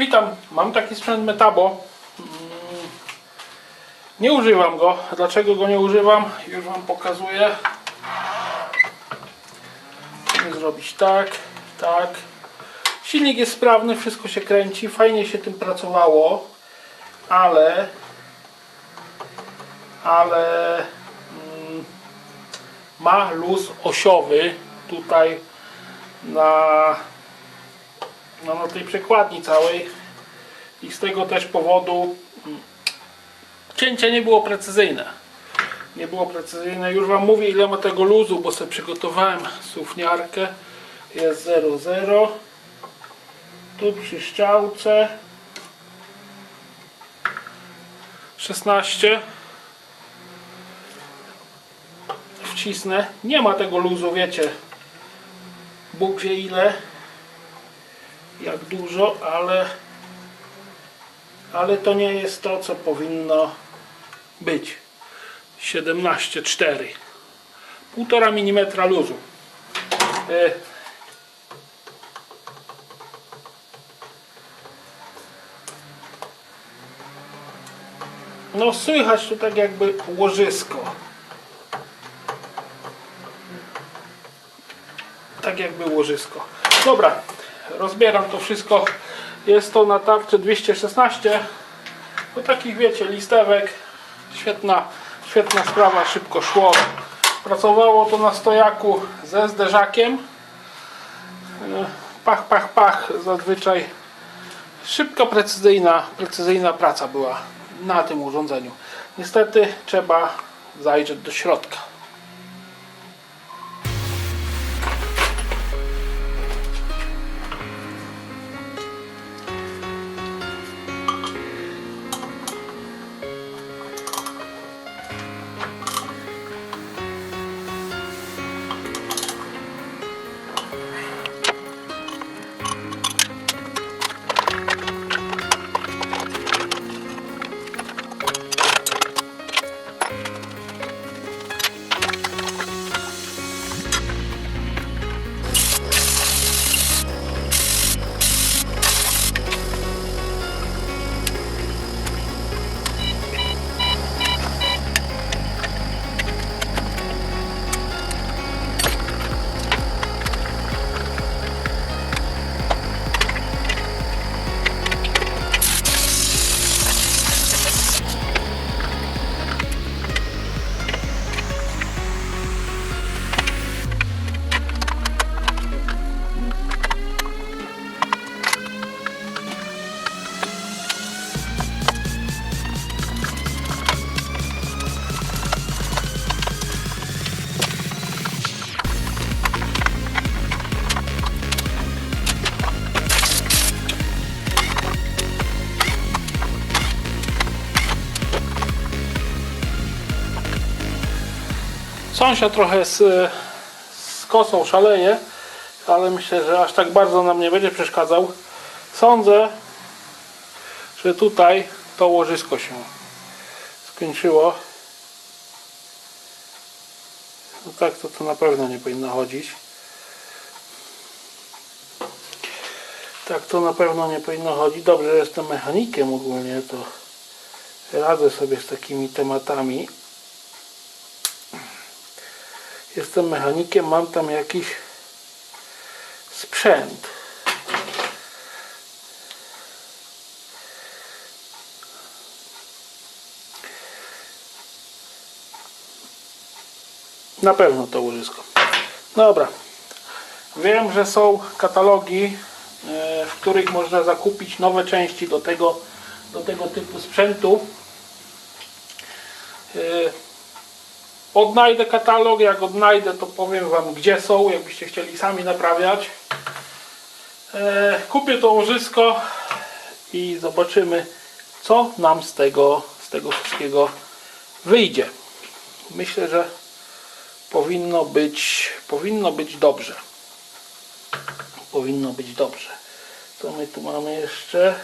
Witam, mam taki sprzęt Metabo. Mm, Nie używam go. Dlaczego go nie używam? Już Wam pokazuję. Zrobić tak, tak. Silnik jest sprawny, wszystko się kręci, fajnie się tym pracowało, ale ale mm, ma luz osiowy tutaj na no, na tej przekładni całej. I z tego też powodu mm, cięcie nie było precyzyjne. Nie było precyzyjne. Już wam mówię ile ma tego luzu bo sobie przygotowałem sufniarkę. Jest 0,0 tu przy szczałce 16 wcisnę. Nie ma tego luzu wiecie. Bóg wie ile jak dużo, ale ale to nie jest to, co powinno być. 17,4 1,5 mm luzu. E, No słychać tu tak jakby łożysko. Tak jakby łożysko. Dobra, rozbieram to wszystko. Jest to na tarczy 216. Do takich wiecie, listewek. Świetna, świetna sprawa, szybko szło. Pracowało to na stojaku ze zderzakiem. E, Pach, pach, pach. Zazwyczaj szybka, precyzyjna, precyzyjna praca była na tym urządzeniu. Niestety trzeba zajrzeć do środka. Sąsiad trochę z, z kosą szaleje, ale myślę, że aż tak bardzo nam nie będzie przeszkadzał. Sądzę, że tutaj to łożysko się skończyło. No tak to, to na pewno nie powinno chodzić. Tak to na pewno nie powinno chodzić. Dobrze, że jestem mechanikiem ogólnie, to radzę sobie z takimi tematami jestem mechanikiem, mam tam jakiś sprzęt. Na pewno to łożysko. Dobra. Wiem, że są katalogi, e, w których można zakupić nowe części do tego, do tego typu sprzętu. Odnajdę katalog, jak odnajdę to powiem Wam gdzie są, jakbyście chcieli sami naprawiać. E, kupię to łożysko i zobaczymy co nam z tego, z tego wszystkiego wyjdzie. Myślę, że powinno być, powinno być dobrze. Powinno być dobrze. Co my tu mamy jeszcze?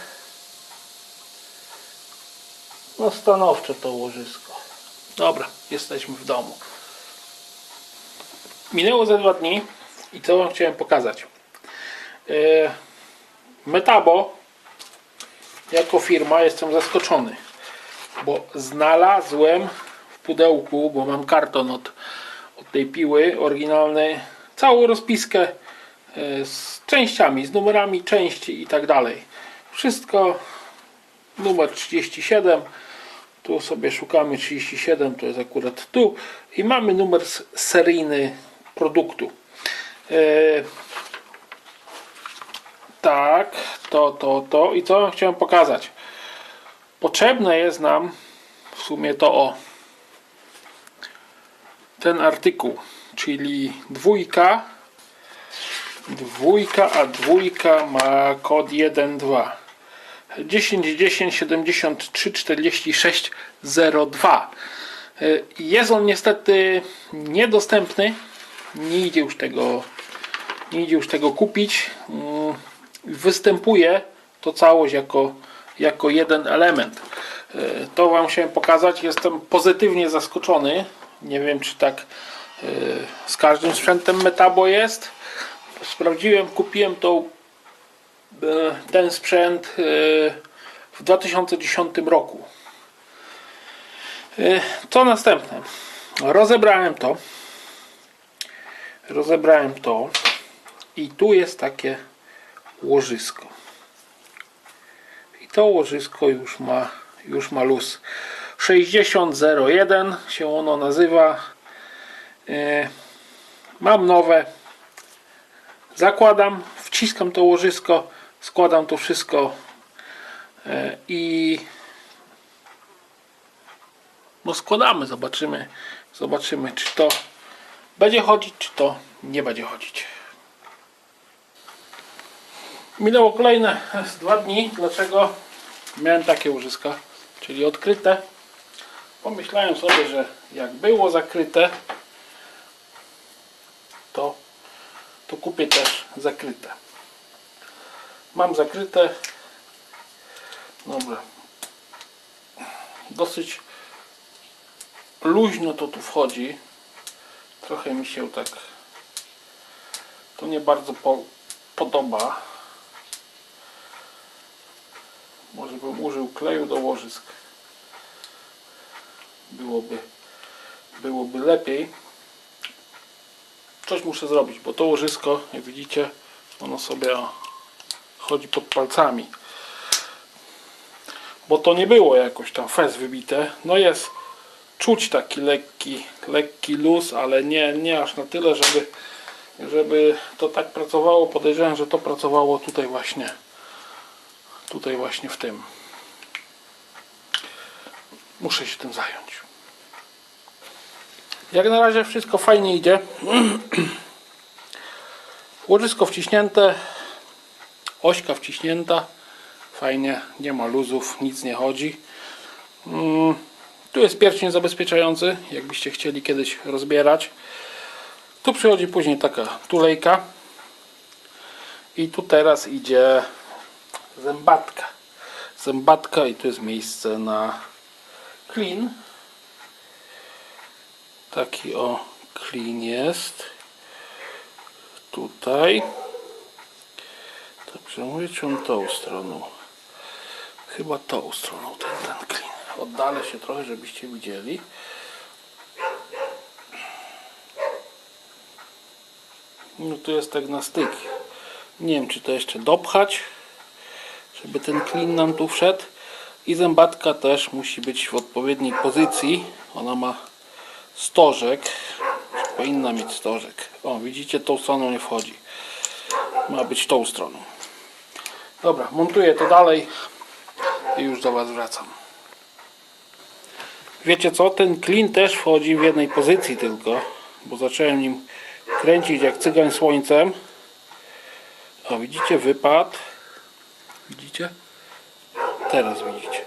No stanowcze to łożysko. Dobra, jesteśmy w domu. Minęło ze dwa dni i co Wam chciałem pokazać. E, Metabo jako firma jestem zaskoczony, bo znalazłem w pudełku, bo mam karton od, od tej piły oryginalnej, całą rozpiskę e, z częściami, z numerami części i tak dalej. Wszystko numer 37 tu sobie szukamy 37 to jest akurat tu. I mamy numer seryjny produktu. E, tak to, to, to. I co chciałem pokazać? Potrzebne jest nam w sumie to o ten artykuł czyli dwójka. Dwójka, a dwójka ma kod 1.2 10 10 73 46 02 Y, jest on niestety niedostępny. Nie idzie już tego nie idzie już tego kupić. Mm, występuje to całość jako, jako jeden element. Y, to wam chciałem pokazać. Jestem pozytywnie zaskoczony. Nie wiem czy tak y, z każdym sprzętem Metabo jest. Sprawdziłem kupiłem tą ten sprzęt e, w 2010 roku. E, Co następne? Rozebrałem to. Rozebrałem to i tu jest takie łożysko. I to łożysko już ma już ma luz. 6001 się ono nazywa. E, Mam nowe zakładam, wciskam to łożysko, składam to wszystko e, i no składamy, zobaczymy, zobaczymy czy to będzie chodzić, czy to nie będzie chodzić. Minęło kolejne dwa dni, dlaczego miałem takie łożyska, czyli odkryte. Pomyślałem sobie, że jak było zakryte, to to kupię też zakryte. Mam zakryte. Dobra. Dosyć luźno to tu wchodzi. Trochę mi się tak to nie bardzo po, podoba. Może bym użył kleju do łożysk. Byłoby byłoby lepiej coś muszę zrobić, bo to łożysko, jak widzicie, ono sobie chodzi pod palcami. Bo to nie było jakoś tam fez wybite. No jest czuć taki lekki, lekki luz, ale nie, nie aż na tyle, żeby, żeby to tak pracowało. Podejrzewam, że to pracowało tutaj właśnie. Tutaj właśnie w tym. Muszę się tym zająć. Jak na razie wszystko fajnie idzie. Łożysko wciśnięte, ośka wciśnięta, fajnie, nie ma luzów, nic nie chodzi. Mm, Tu jest pierścień zabezpieczający, jakbyście chcieli kiedyś rozbierać. Tu przychodzi później taka tulejka i tu teraz idzie zębatka. Zębatka i tu jest miejsce na klin. Taki o klin jest. Tutaj. Mówię, czy on tą stroną? Chyba tą stroną ten, ten klin. Oddalę się trochę, żebyście widzieli. No tu jest tak na styk. Nie wiem, czy to jeszcze dopchać, żeby ten klin nam tu wszedł. I zębatka też musi być w odpowiedniej pozycji. Ona ma stożek. Powinna mieć stożek. O, widzicie, tą stroną nie wchodzi. Ma być tą stroną. Dobra, montuję to dalej i już do Was wracam. Wiecie co? Ten klin też wchodzi w jednej pozycji tylko, bo zacząłem nim kręcić jak cygań słońcem. O, widzicie, wypad. Widzicie? Teraz widzicie.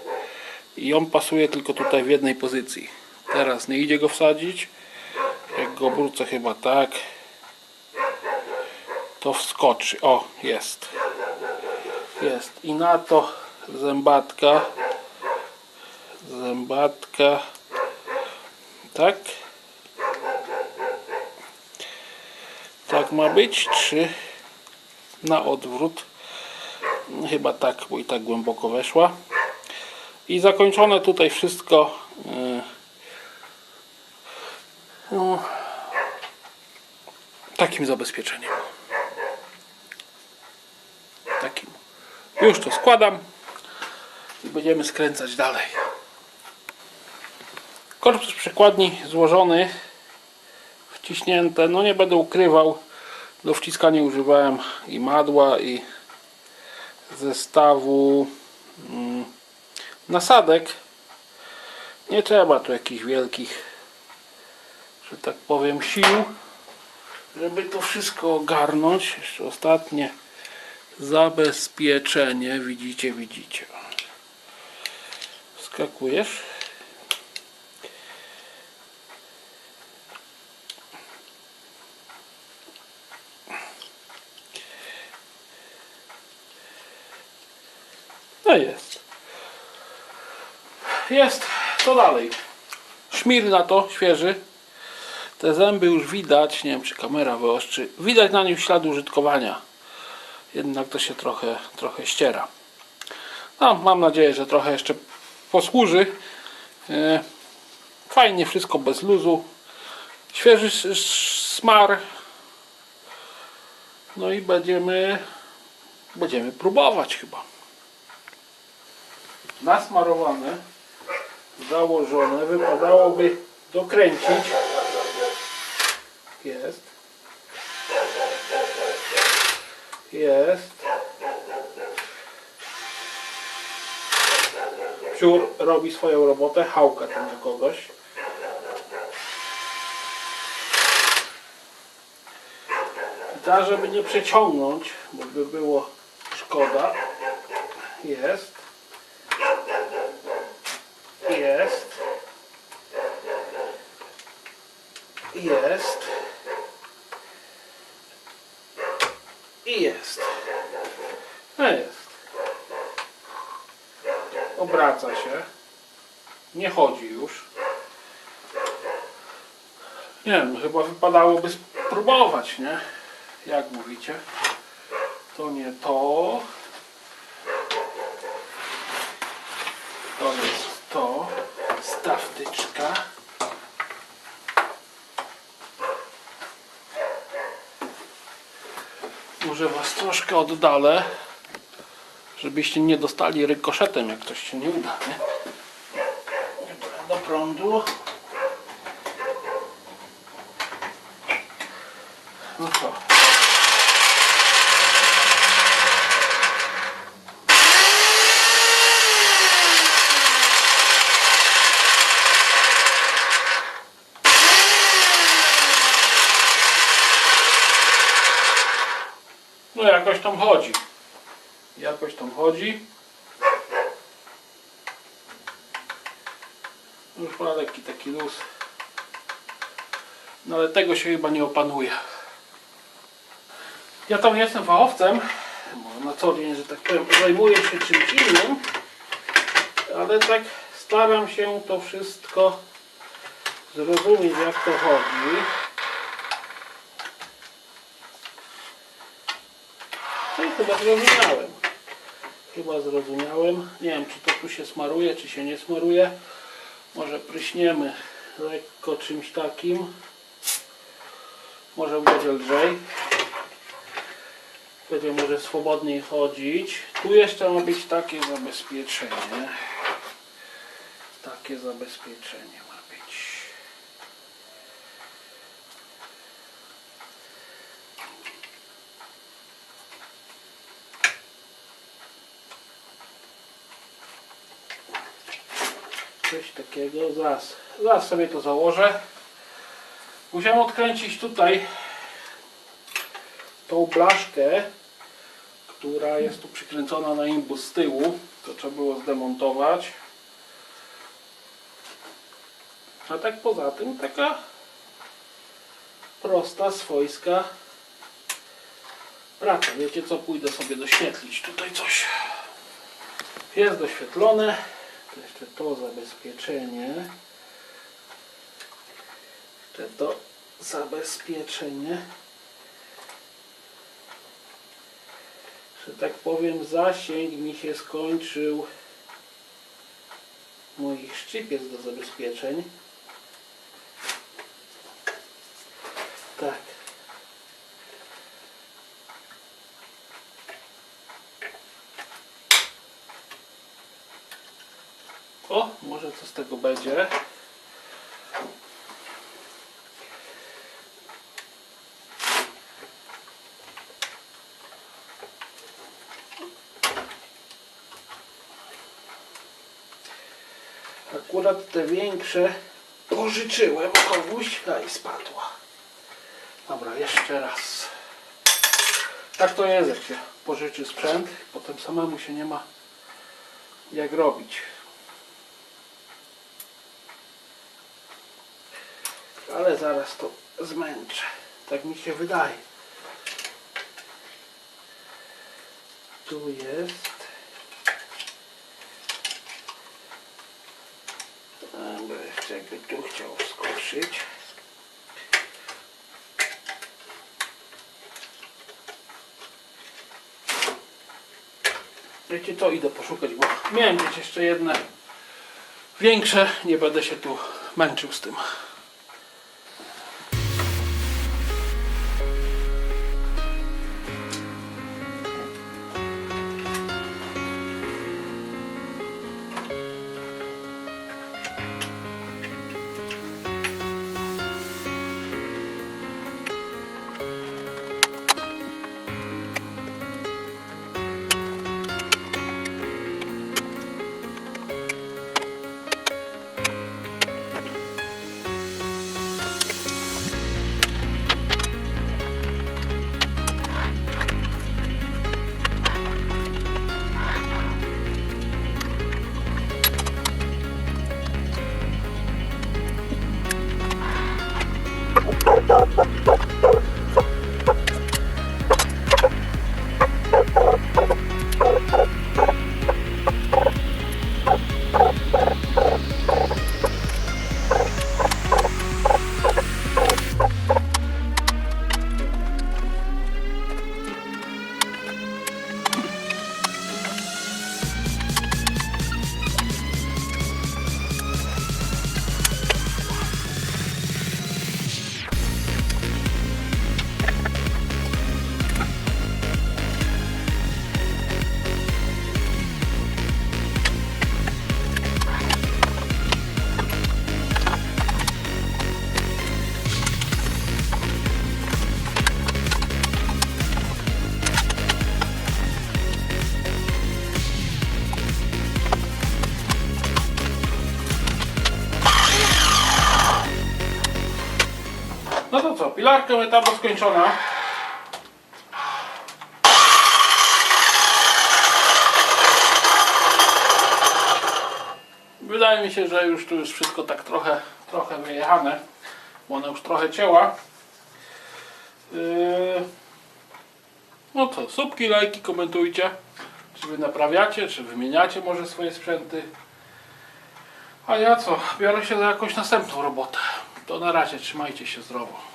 I on pasuje tylko tutaj w jednej pozycji. Teraz nie idzie go wsadzić. Jak go obrócę chyba tak, to wskoczy. O, jest. Jest. I na to zębatka. Zębatka. Tak. Tak ma być, czy na odwrót? Chyba tak, bo i tak głęboko weszła. I zakończone tutaj wszystko e, no, takim zabezpieczeniem. Takim. Już to składam i będziemy skręcać dalej. Korpus przekładni złożony, wciśnięte. No nie będę ukrywał, do wciskania używałem i madła i zestawu mm, nasadek. Nie trzeba tu jakichś wielkich, że tak powiem, sił, żeby to wszystko ogarnąć. Jeszcze ostatnie zabezpieczenie. Widzicie, widzicie. Skakujesz. No jest. Jest. Co dalej? Szmir na to, świeży. Te zęby już widać, nie wiem czy kamera wyostrzy. Widać na nim ślady użytkowania. Jednak to się trochę, trochę ściera. No, mam nadzieję, że trochę jeszcze posłuży. E, Fajnie wszystko bez luzu. Świeży smar. No i będziemy będziemy próbować chyba. Nasmarowane, założone, wypadałoby dokręcić. Jest. Jest. Piór robi swoją robotę, hałka tam do kogoś. Ta, żeby nie przeciągnąć, bo by było szkoda. Jest. Jest. Jest. I jest. No jest. Obraca się. Nie chodzi już. Nie wiem, chyba wypadałoby spróbować, nie? Jak mówicie? To nie to. To jest to. Staftyczka. Może was troszkę oddalę, żebyście nie dostali rykoszetem, jak coś się nie uda, nie? Do prądu. No co? No jakoś tam chodzi. Jakoś tam chodzi. Już ma lekki taki luz. No ale tego się chyba nie opanuje. Ja tam jestem fachowcem, na co dzień, że tak powiem, zajmuję się czymś innym, ale tak staram się to wszystko zrozumieć jak to chodzi. No i chyba zrozumiałem. Chyba zrozumiałem. Nie wiem, czy to tu się smaruje, czy się nie smaruje. Może pryśniemy lekko czymś takim. Może będzie lżej. Będzie może swobodniej chodzić. Tu jeszcze ma być takie zabezpieczenie. Takie zabezpieczenie ma być. Coś takiego. Zaraz, zaraz sobie to założę. Musiałem odkręcić tutaj tą blaszkę, która jest tu przykręcona na imbus z tyłu. To trzeba było zdemontować. A tak poza tym taka prosta, swojska praca. Wiecie co? Pójdę sobie doświetlić tutaj coś. Jest doświetlone. To Jeszcze to zabezpieczenie. Jeszcze to zabezpieczenie. że tak powiem, zasięg mi się skończył moich szczypiec do zabezpieczeń. Tak. O, może co z tego będzie. Akurat te większe pożyczyłem komuś i spadła. Dobra, jeszcze raz. Tak to jest, jak się pożyczy sprzęt, potem samemu się nie ma jak robić. Ale zaraz to zmęczę. Tak mi się wydaje. Tu jest. Dobra, jeszcze jakby tu chciał wskoczyć. Wiecie, to idę poszukać, bo miałem gdzieś jeszcze jedne większe. Nie będę się tu męczył z tym. No to co, pilarka etapu skończona. Wydaje mi się, że już tu jest wszystko tak trochę, trochę wyjechane, bo ona już trochę cięła. Yy... No to, subki, lajki, komentujcie. Czy wy naprawiacie, czy wymieniacie może swoje sprzęty. A ja co, biorę się za jakąś następną robotę. To na razie, trzymajcie się zdrowo.